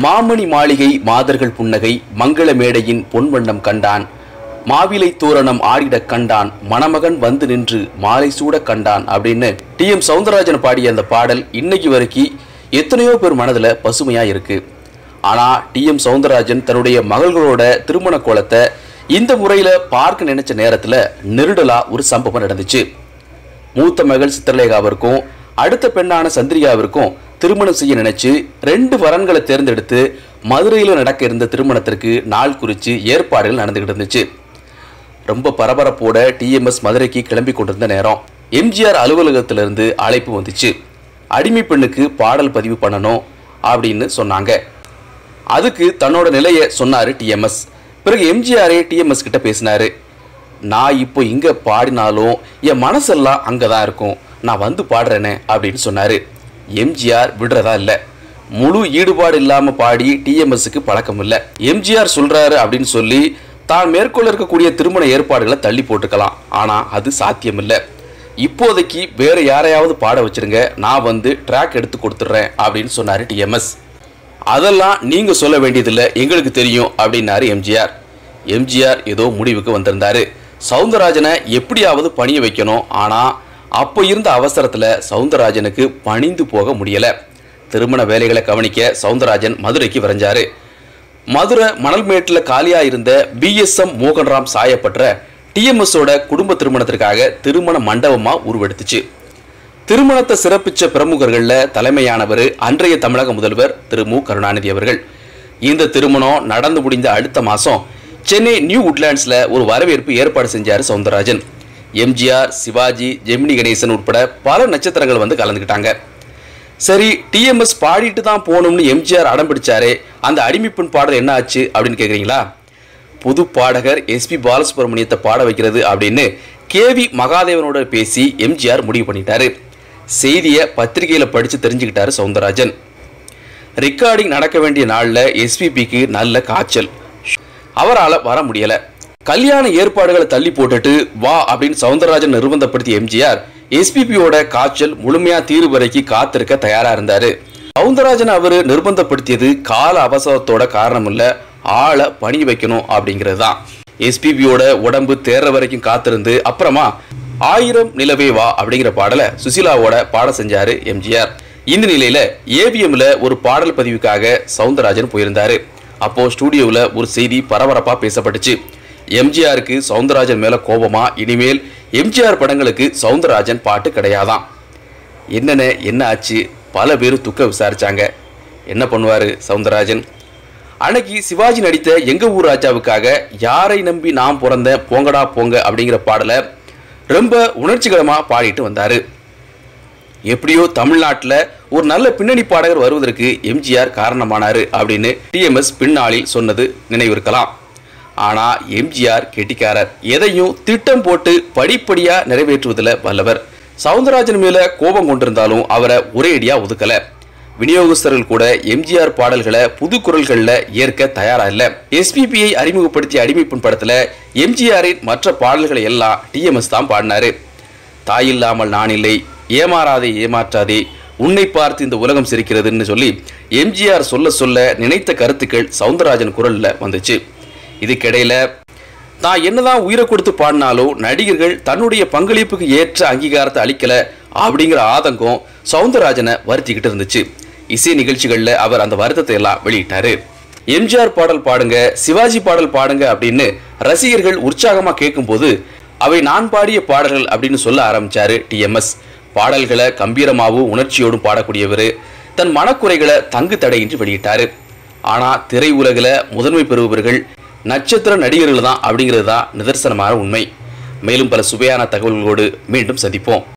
மாமணி மாளிகை மாதர்கள் புன்னகை மங்கள மேடையின் பொன்வண்ணம் கண்டான். மாவிலை தோரணம் ஆடிடக் கண்டான். மணமகன் வந்து நின்று மாலை சூடக் கண்டான் அப்படின்னு டி. எம். சவுந்தரராஜன் பாடிய அந்த பாடல் இன்னைக்கு வரைக்கும் எத்தனையோ பேர் மனதில் பசுமையாக இருக்கு. ஆனால் டி. எம். சவுந்தரராஜன் தன்னுடைய மகள்களோட திருமண கோலத்தை இந்த முறையில் பார்க்க நினைச்ச நேரத்தில் நெருடலா ஒரு சம்பவம் நடந்துச்சு. மூத்த மகள் சித்திரலேகாவிற்கும் அடுத்த பெண்ணான சந்திரிகாவிற்கும் திருமணம் செய்ய நினைச்சு ரெண்டு வரன்களை தேர்ந்தெடுத்து மதுரையில் நடக்க இருந்த திருமணத்திற்கு நாள் குறித்து ஏற்பாடுகள் நடந்துகிட்டு இருந்துச்சு. ரொம்ப பரபரப்போட டிஎம்எஸ் மதுரைக்கு கிளம்பி கொண்டிருந்த நேரம் எம்ஜிஆர் அலுவலகத்திலிருந்து அழைப்பு வந்துச்சு. அடிமை பெண்ணுக்கு பாடல் பதிவு பண்ணணும் அப்படின்னு சொன்னாங்க. அதுக்கு தன்னோட நிலையை சொன்னார் டிஎம்எஸ் பிறகு எம்ஜிஆரே டிஎம்எஸ் கிட்ட பேசினார். நான் இப்போ இங்கே பாடினாலும் என் மனசெல்லாம் அங்கே தான் இருக்கும். நான் வந்து பாடுறேனே அப்படின்னு சொன்னார். எம்ஜிஆர் விடுறதா இல்லை. முழு ஈடுபாடு இல்லாமல் பாடி டிஎம்எஸ்க்கு பழக்கம் இல்லை. எம்ஜிஆர் சொல்கிறாரு அப்படின்னு சொல்லி தான் மேற்கொள்ள இருக்கக்கூடிய திருமண ஏற்பாடுகளை தள்ளி போட்டுக்கலாம். ஆனால் அது சாத்தியமில்லை இப்போதைக்கு வேறு யாரையாவது பாட வச்சிருங்க. நான் வந்து ட்ராக் எடுத்து கொடுத்துட்றேன் அப்படின்னு சொன்னார் டிஎம்எஸ் அதெல்லாம் நீங்கள் சொல்ல வேண்டியதில்லை. எங்களுக்கு தெரியும் அப்படின்னாரு எம்ஜிஆர். எம்ஜிஆர் ஏதோ முடிவுக்கு வந்திருந்தார். சவுந்தரராஜனை எப்படியாவது பணிய வைக்கணும். ஆனால் அப்போ இருந்த அவசரத்தில் சவுந்தரராஜனுக்கு பணிந்து போக முடியலை. திருமண வேலைகளை கவனிக்க சவுந்தரராஜன் மதுரைக்கு விரைஞ்சாரு. மதுரை மணல்மேட்டில் காலியாக இருந்த பிஎஸ்எம் மோகன்ராம் சாயப்பட்ட டிஎம்எஸோட குடும்ப திருமணத்திற்காக திருமண மண்டபமாக உருவெடுத்துச்சு. திருமணத்தை சிறப்பிச்ச பிரமுகர்களில் தலைமையானவர் அன்றைய தமிழக முதல்வர் திரு மு கருணாநிதி அவர்கள். இந்த திருமணம் நடந்து முடிந்த அடுத்த மாதம் சென்னை நியூ உட்லேண்ட்ஸில் ஒரு வரவேற்பு ஏற்பாடு செஞ்சார் சவுந்தரராஜன். எம்ஜிஆர் சிவாஜி ஜெமினி கணேசன் உட்பட பல நட்சத்திரங்கள் வந்து கலந்துக்கிட்டாங்க. சரி டிஎம்எஸ் பாடிட்டு தான் போகணும்னு எம்ஜிஆர் அடம் பிடிச்சாரு அந்த அடிமைப்பெண் பாடல் என்ன ஆச்சு அப்படின்னு கேட்குறீங்களா புது பாடகர் எஸ்பி பாலசுப்ரமணியத்தை பாட வைக்கிறது அப்படின்னு கேவி மகாதேவனோட பேசி எம்ஜிஆர் முடிவு பண்ணிட்டாரு. செய்தியை பத்திரிகையில் படித்து தெரிஞ்சுக்கிட்டாரு சவுந்தரராஜன். ரெக்கார்டிங் நடக்க வேண்டிய நாளில் எஸ்பிபிக்கு நல்ல காய்ச்சல். அவரால் வர முடியலை. கல்யாண ஏற்பாடுகளை தள்ளி போட்டுட்டு வா அப்படின்னு சவுந்தரராஜன் நிர்பந்தப்படுத்திய எம்ஜிஆர் எஸ்பிபியோட காய்ச்சல் முழுமையா தீர்வு வரைக்கும் காத்திருக்க தயாரா இருந்தாரு. சவுந்தரராஜன் அவரு நிர்பந்தப்படுத்தியது கால அவசரத்தோட காரணம் இல்ல ஆளை பணி வைக்கணும் அப்படிங்கிறது தான் எஸ்பிபியோட உடம்பு தேர்ற வரைக்கும் காத்திருந்து அப்புறமா ஆயிரம் நிலவே வா அப்படிங்கிற பாடலை சுசிலாவோட பாட செஞ்சாரு எம்ஜிஆர். இந்த நிலையில ஏவிஎம்ல ஒரு பாடல் பதிவுக்காக சவுந்தரராஜன் போயிருந்தாரு. அப்போ ஸ்டூடியோவில் ஒரு செய்தி பரபரப்பாக பேசப்பட்டுச்சு. எம்ஜிஆருக்கு சவுந்தரராஜன் மேலே கோபமா? இனிமேல் எம்ஜிஆர் படங்களுக்கு சவுந்தரராஜன் பாட்டு கிடையாதாம். என்னென்ன என்ன ஆச்சு? பல பேர் துக்க விசாரித்தாங்க என்ன பண்ணுவார் சவுந்தரராஜன்? அன்னைக்கு சிவாஜி நடித்த எங்க ஊர் ராஜாவுக்காக யாரை நம்பி நான் பிறந்தேன் போங்கடா போங்க அப்படிங்கிற பாடலை ரொம்ப உணர்ச்சிகரமாக பாடிட்டு வந்தார். எப்படியோ தமிழ்நாட்டில் ஒரு நல்ல பின்னணி பாடகர் வருவதற்கு எம்ஜிஆர் காரணமானாரு அப்படின்னு டிஎம்எஸ் பின்னாளில் சொன்னது நினைவிருக்கலாம். ஆனா எம்ஜிஆர் கெட்டிக்காரர். எதையும் திட்டம் போட்டு படிப்படியா நிறைவேற்றுவதில் வல்லவர். சவுந்தரராஜன் மேல கோபம் கொண்டிருந்தாலும் அவரை ஒரேடியா ஒதுக்கல. விநியோகஸ்தர்கள் கூட எம்ஜிஆர் பாடல்களை புது குரல்களில் ஏற்க தயாரா இல்ல. எஸ்பிபியை அறிமுகப்படுத்திய அடிமைப்பெண் படத்துல எம்ஜிஆரின் மற்ற பாடல்களை எல்லாம் டிஎம்எஸ் தான் பாடினாரு. தாயில்லாமல் நான் இல்லை ஏமாறாதே ஏமாற்றாதே உன்னை பார்த்து இந்த உலகம் சிரிக்கிறதுன்னு சொல்லி எம்ஜிஆர் சொல்ல சொல்ல நினைத்த கருத்துக்கள் சவுந்தரராஜன் குரல்ல வந்துச்சு. இதுக்கிடையில தான் என்னதான் உயிரை கொடுத்து பாடினாலும் நடிகர்கள் தன்னுடைய பங்களிப்புக்கு ஏற்ற அங்கீகாரத்தை அளிக்கல அப்படிங்கிற ஆதங்கம் சவுந்தரராஜனை வருத்திக்கிட்டு இருந்துச்சு. இசை நிகழ்ச்சிகளில் அவர் அந்த வருத்தத்தை எல்லாம் வெளியிட்டாரு. எம்ஜிஆர் பாடல் பாடுங்க சிவாஜி பாடல் பாடுங்க அப்படின்னு ரசிகர்கள் உற்சாகமா கேட்கும்போது அவை நான் பாடிய பாடல்கள் அப்படின்னு சொல்ல ஆரம்பிச்சாரு டிஎம்எஸ் பாடல்களை கம்பீரமாகவும் உணர்ச்சியோடும் பாடக்கூடியவர். தன் மனக்குறைகளை தங்கு தடையின்றி வெளியிட்டாரு. ஆனால் திரை உலகில் முதன்மை பெறுபவர்கள் நட்சத்திர நடிகர்கள் தான் அப்படிங்கிறது தான் நிதர்சனமான உண்மை. மேலும் பல சுவையான தகவல்களோடு மீண்டும் சந்திப்போம்.